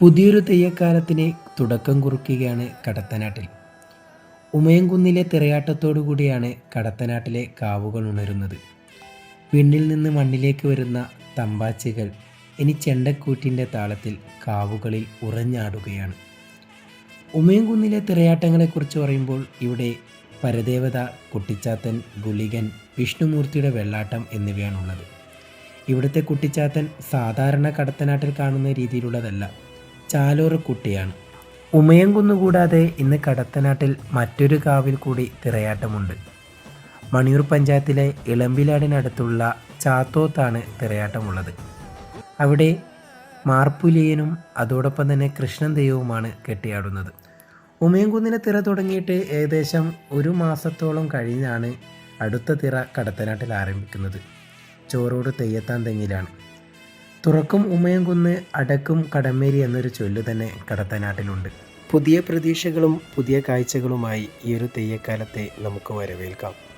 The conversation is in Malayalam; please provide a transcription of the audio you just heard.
പുതിയൊരു തെയ്യക്കാലത്തിന് തുടക്കം കുറിക്കുകയാണ് കടത്തനാട്ടിൽ. ഉമയംകുന്നിലെ കൂടിയാണ് കടത്തനാട്ടിലെ കാവുകൾ ഉണരുന്നത്. പിണ്ണിൽ നിന്ന് മണ്ണിലേക്ക് വരുന്ന തമ്പാച്ചികൾ ഇനി ചെണ്ടക്കൂറ്റിന്റെ താളത്തിൽ കാവുകളിൽ ഉറഞ്ഞാടുകയാണ്. ഉമയംകുന്നിലെ തിറയാട്ടങ്ങളെക്കുറിച്ച് പറയുമ്പോൾ ഇവിടെ പരദേവത കുട്ടിച്ചാത്തൻ ഗുളികൻ വിഷ്ണുമൂർത്തിയുടെ വെള്ളാട്ടം എന്നിവയാണുള്ളത്. ഇവിടുത്തെ കുട്ടിച്ചാത്തൻ സാധാരണ കടത്തനാട്ടിൽ കാണുന്ന രീതിയിലുള്ളതല്ല. ചാലോറക്കുട്ടിയാണ് ഉമയം കൂടാതെ ഇന്ന് കടത്തനാട്ടിൽ മറ്റൊരു കാവിൽ കൂടി തിറയാട്ടമുണ്ട് മണിയൂർ പഞ്ചായത്തിലെ ഇളമ്പിലാടിനടുത്തുള്ള ചാത്തോത്താണ് തിറയാട്ടമുള്ളത് അവിടെ മാർപ്പുലിയനും അതോടൊപ്പം തന്നെ കൃഷ്ണൻ ദൈവവുമാണ് കെട്ടിയാടുന്നത്. ഉമയംകുന്നിലെ തിറ തുടങ്ങിയിട്ട് ഏകദേശം ഒരു മാസത്തോളം കഴിഞ്ഞാണ് അടുത്ത തിറ കടത്തനാട്ടിൽ ആരംഭിക്കുന്നത്. ചോറോട് തെയ്യത്താൻ തെങ്ങിലാണ്. തുറക്കും ഉമയംകുന്ന് അടക്കും കടമേരി എന്നൊരു ചൊല്ല് തന്നെ കടത്തനാട്ടിലുണ്ട്. പുതിയ പ്രതീക്ഷകളും പുതിയ കാഴ്ചകളുമായി ഈ ഒരു തെയ്യക്കാലത്തെ നമുക്ക് വരവേൽക്കാം.